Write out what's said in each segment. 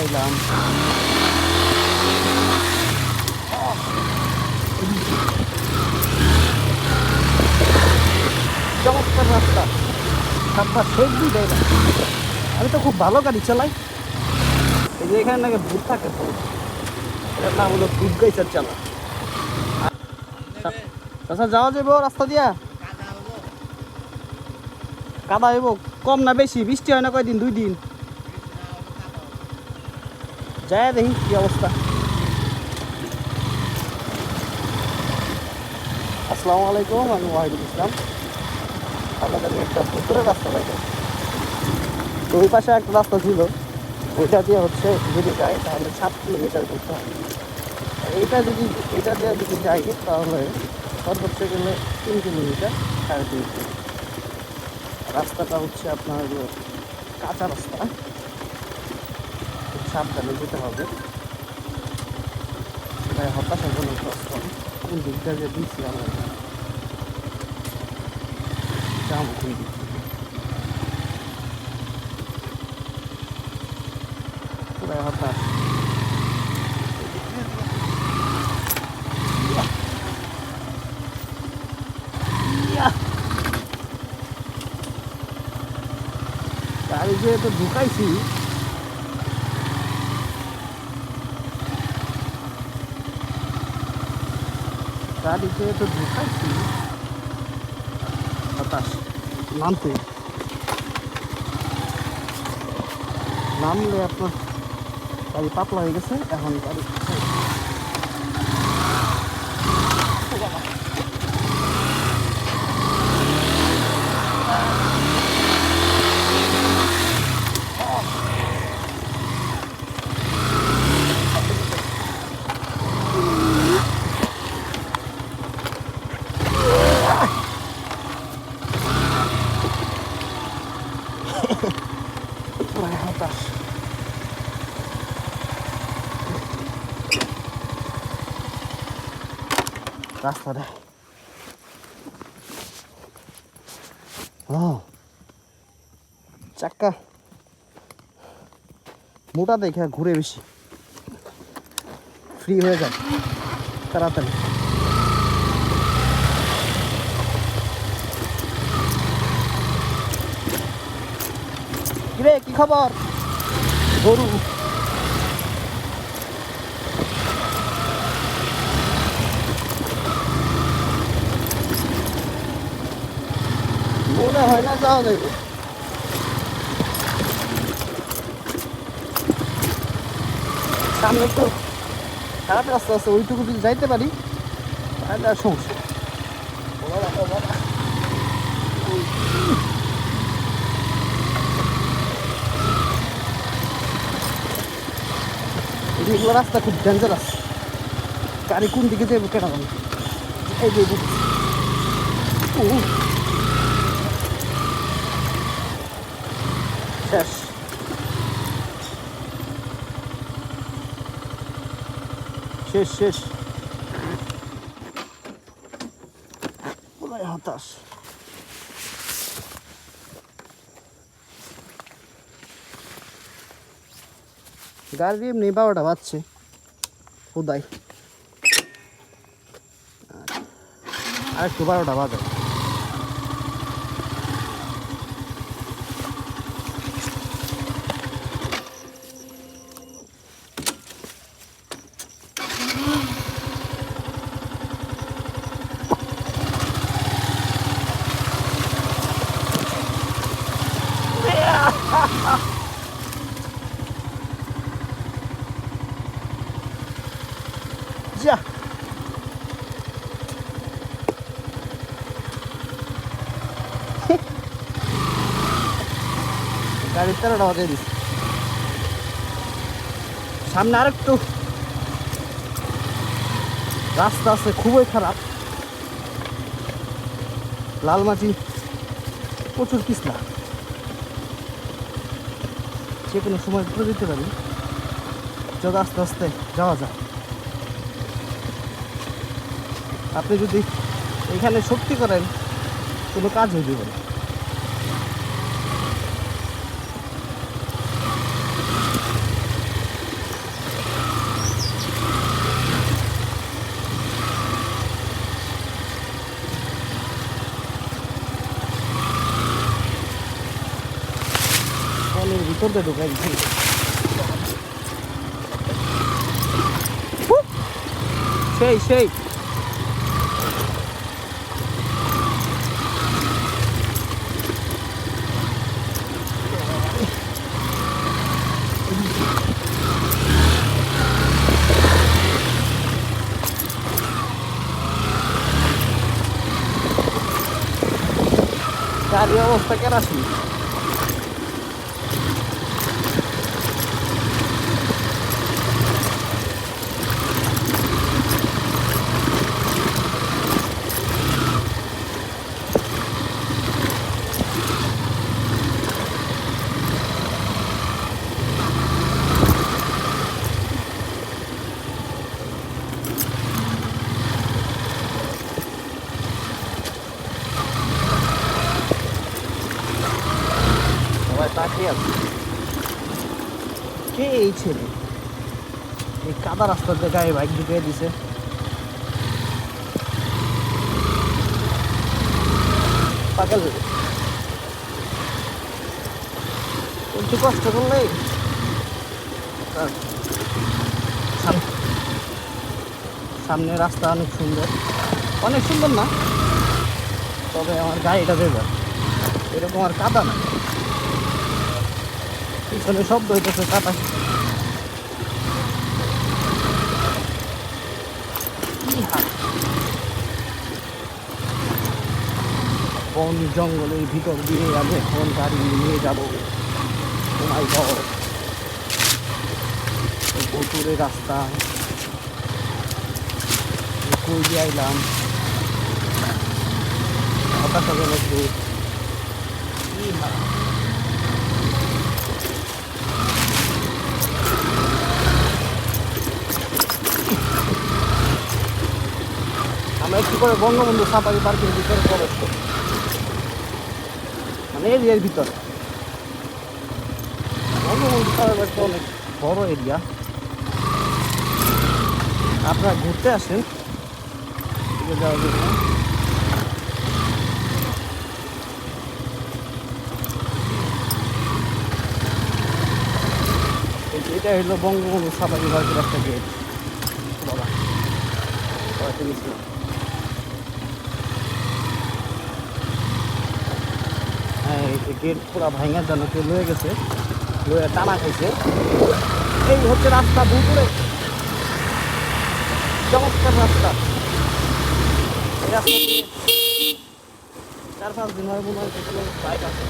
আইলাম। চমৎকার রাস্তা। শেষ আমি তো খুব ভালো গাড়ি চালাই। এই যে এখানে নাকি ভূত থাকে এটার নাম হলো ভূত গাইচার চালা। আচ্ছা যাওয়া যাব রাস্তা দিয়া? কাদা হইব। কম না বেশি, বৃষ্টি হয় না কয়দিন? দুই দিন। যায় দেখি কি অবস্থা। আসসালামু আলাইকুম, আমি ওয়াহিদুল ইসলাম। আপনাদের একটা পুকুরের পাশে একটা রাস্তা ছিল, ওইটা দিয়ে হচ্ছে যদি যাই তাহলে সাত কিলোমিটার করতে আর এইটা যদি এটা দিয়ে যদি যাই, তাহলে সর্বোচ্চ গেলে তিন কিলোমিটার, সাড়ে তিন কিলোমিটার। রাস্তাটা হচ্ছে আপনার কাঁচা রাস্তা। সাবধানে যেতে হবে। সেটাই হতাশা কোনো কষ্ট কোন দিকটা যে দিচ্ছি আমরা গাড়ি যেহেতু ঢুকাইছি। গাড়ি তো ঢুকাইছি। হতাশ নামতে। নামলে আপনার গাড়ি পাতলা হয়ে গেছে এখন গাড়ি পুরাই হতাশ রাস্তাটা ও চাক্কা মোটা দেখে ঘুরে বেশি ফ্রি হয়ে যায় তাড়াতাড়ি কিরে কি খবর গরু মনে হয় না যাওয়া যাবে সামনে তো খারাপ রাস্তা আছে ওইটুকু যদি যাইতে পারি তাহলে আর সমস্যা এগুলো রাস্তা খুব ডেঞ্জারাস গাড়ি কোন দিকে যাব কেন এই যে এই শেষ শেষ। পুরাই হতাশ। গাড়ি এমনি বারোটা বাজছে। খুদাই। আর একটু বারোটা বাজে যা গাড়ির তেরোটা বাজিয়ে দিস। সামনে আরেকটু। রাস্তা আছে, খুবই খারাপ। লালমাটি প্রচুর পিছলা। যে কোনো সময় করে দিতে পারি। যত আস্তে আস্তে যাওয়া যায় আপনি যদি এখানে শক্তি করেন, কোনো কাজ হয়ে যাবে না। ভিতর দিয়ে ঢুকাই দিচ্ছি হুপ! সেই সেই গাড়ির অবস্থা কেরাসি সবাই তাকিয়ে আছে কে এই ছেলে কাদা রাস্তাতে গায়ে বাইক ঢুকিয়ে দিছে। পাগল একটু কষ্ট করলে? আর সামনে রাস্তা অনেক সুন্দর। অনেক সুন্দর না? তবে আমার গাড়িটা দেবে এরকম আর কাদা না পিছনে শব্দ হইতেছে বন জঙ্গলের ভিতর দিয়ে আমি এখন গাড়ি নিয়ে যাব? মাই গড ভুতুরে রাস্তা। কই দিয়ে আইলাম? হতাশাজনক রূপ ইহা। আমরা একটু করে বঙ্গবন্ধু সাফারি পার্কের ভিতরে প্রবেশ করি। মানে এরিয়ার ভিতরে। বঙ্গবন্ধু সাফারি পার্কটা অনেক বড় এরিয়া। আপনারা ঘুরতে আসেন। যাওয়ার জন্য। এটা হলো বঙ্গবন্ধু সাফারি পার্কের একটা গেট বাবা কয়েকটা গেছিলাম হ্যাঁ এই যে গেট পুরা ভাঙার জন্য কেউ লয়ে গেছে, লয়ে টানা খাইছে। এই হচ্ছে রাস্তা ভুতুরে চমৎকার রাস্তা। এই রাস্তা চার পাঁচ দিন হয় মনে হয় বাইক আছে।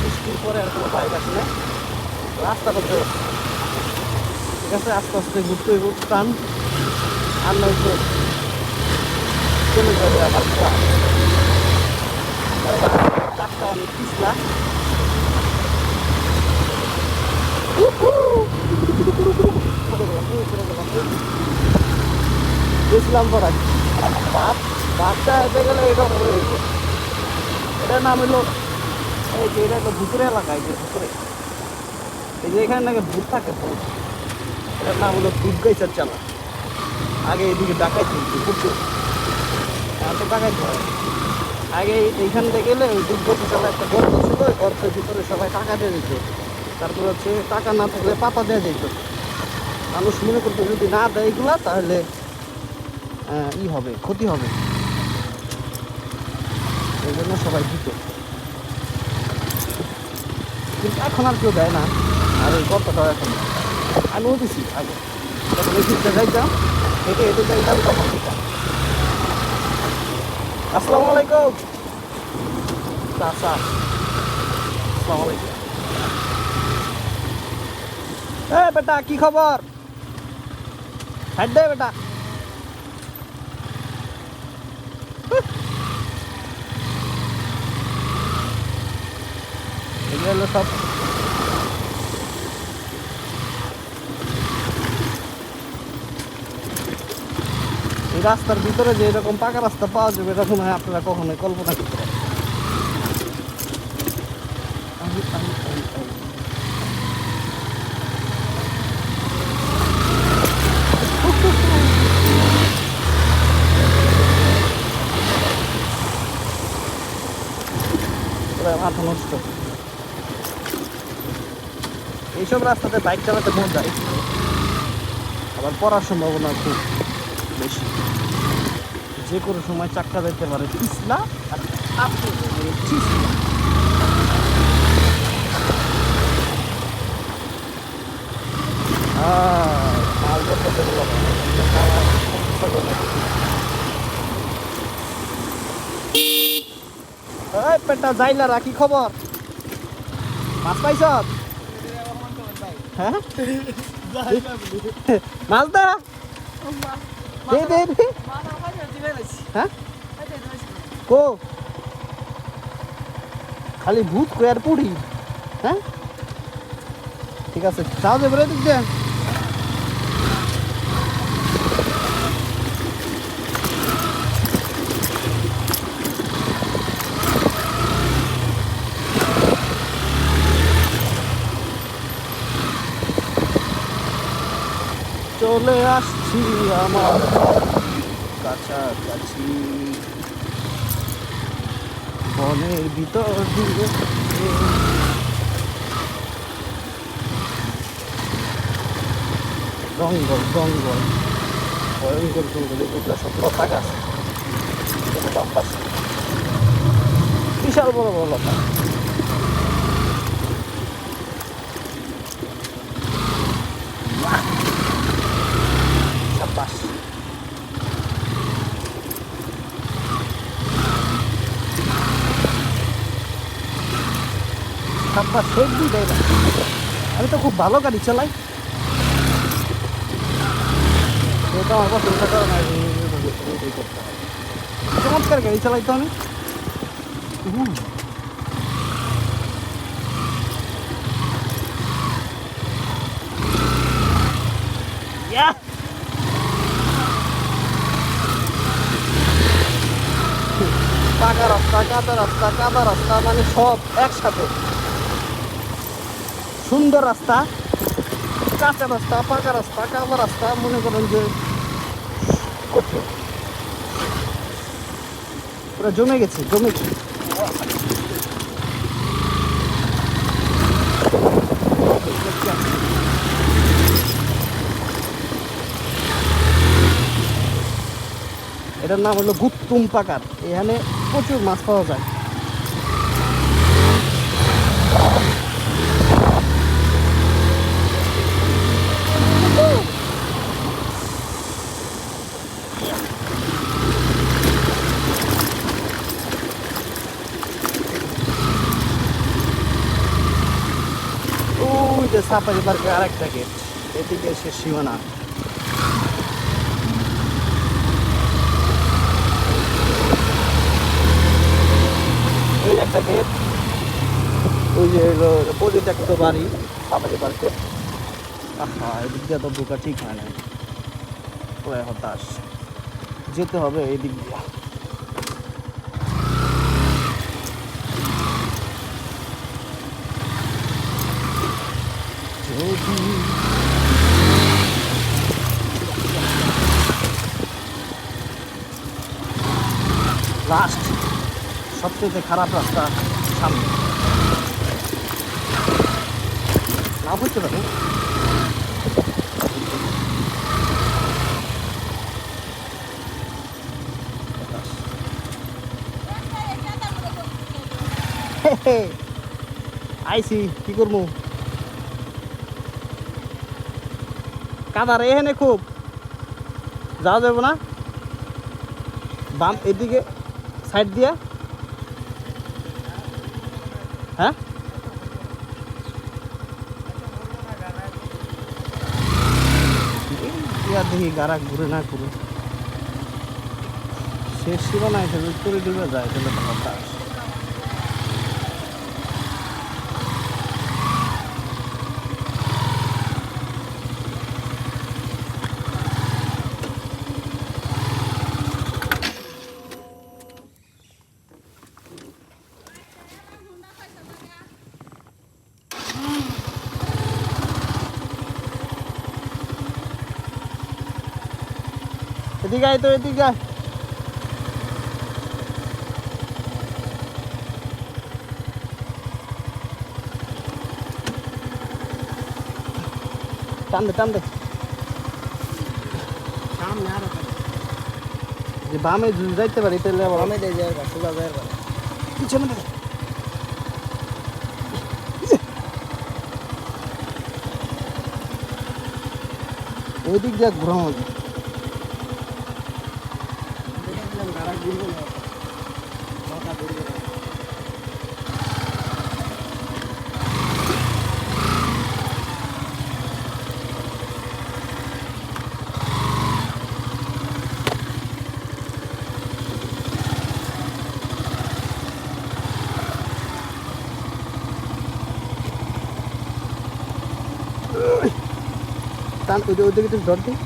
বৃষ্টির পরে আর কোনো বাইক আসে না। রাস্তাটা তো ঠিক আছে, আস্তে আস্তে ঘুরতে টান আর নয়তো চলে যাবে আবার। চারটা অনেক পিছলা গেছিলাম বাচ্চা এতে গেলে এটা পড়ে গেছে এটার নাম হলো এই যে এটা হলো ভুতুরে এলাকা এই যে ভুতুরে এই যে এখানে নাকি ভূত থাকে এটার নাম হলো ভূত গাইচার চালা। আগে এদিকে ডাকাই চলছে প্রচুর এখন তো ডাকাই আগে এইখান থেকে গেলে ওই ভূত গাইচার একটা গর্ত ছিল, ওই গর্তের ভিতরে সবাই টাকা দিয়ে দিত। তারপর হচ্ছে টাকা না থাকলে পাতা দেওয়া যেত মানুষ মনে করতো যদি না দেয় এগুলা, তাহলে ই হবে, ক্ষতি হবে। এই জন্য সবাই দিত। কিন্তু এখন আর কেউ দেয় না। আর ওই গল্পটা এখন। আমিও দিছি। আগে। যখন এই যাইতাম, হেঁটে হেঁটে যাইতাম, তখন দিতাম। আসসালামু আলাইকুম। চাচা আসসালামু আলাইকুম। এ বেটা কি খবর? হাট দে বেটা। রাস্তার ভিতরে যে এরকম পাকা রাস্তা পাওয়া যাবে এরকম হয় আপনারা কখনোই কল্পনা করতে মাথা নষ্ট। এইসব রাস্তাতে বাইক চালাতে যায়। আবার পড়ার সম্ভাবনা খুব বেশি। যে কোনো সময় চাক্কা দিতে পারে। পিছলা আর পেটা যাইলা রাখি খবর? মাছ পাইছ? হ্যাঁ? মাছ দে। দে দে হ্যাঁ কো খালি ভূত কয়ার পুড়ি হ্যাঁ ঠিক আছে যাও যে বলে দিক দে চলে আসছি আমার কাছাকাছি বনের ভিতর দিয়ে। জঙ্গল জঙ্গল ভয়ঙ্কর সব লতা গাছ। বিশাল বড় বড় লতা। হেভি ড্রাইভার আমি তো খুব ভালো গাড়ি চালাই এটা না। চমৎকার গাড়ি চালাই তো আমি। Yeah! রাস্তা কাদা রাস্তা কাদা রাস্তা মানে সব একসাথে সুন্দর রাস্তা, কাঁচা রাস্তা, পাকা রাস্তা কাদা রাস্তা, মনে করেন যে পুরো জমে গেছে জমেছে এটার নাম হলো গুত্তুম পাকার। এখানে প্রচুর মাছ পাওয়া যায় ওই যে সাফারি পার্কে আরেকটা গেট এদিকে শেষ সীমানা এই একটা গেট ওই যে পরিত্যক্ত বাড়ি, সাফারি পার্কে। আহা, এদিক দিয়ে তো ঢোকা ঠিক হয় না হতাশ। যেতে হবে এই দিক দিয়ে যদি লাস্ট সবচেয়ে খারাপ রাস্তা সামনে। লাভ হচ্ছে পারে আইসি কি করব? কাদার এখানে খুব। যাওয়া যাবে না? বাম এদিকে, সাইড দিয়া হ্যাঁ ইয়া দেখি গারা ঘুরে না ঘুরে। শেষ সীমানা এসে করে ডুবে যায় তাহলে তো এদিকে আয় তো এদিকে আয় টান দে টান দে সামনে আরও যে বামে যদি যাইতে পারি তাহলে আবার আমি দিয়ে যাই সোজা যাই পিছনে দে ওই দিক দিয়ে ঘোরানো যায় দেখেছিলাম গাড়া ঘুরবো না মাথা ঘুরবে না টান ওই একটু ধর দিই।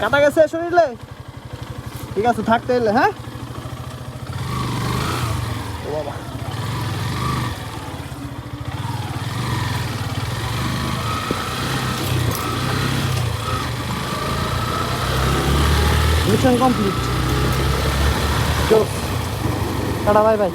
কাটা গেছে শরীরে? ঠিক আছে থাকতে হ্যাঁ ও বাবা মিশন কমপ্লিট চলো টাটা বাই বাই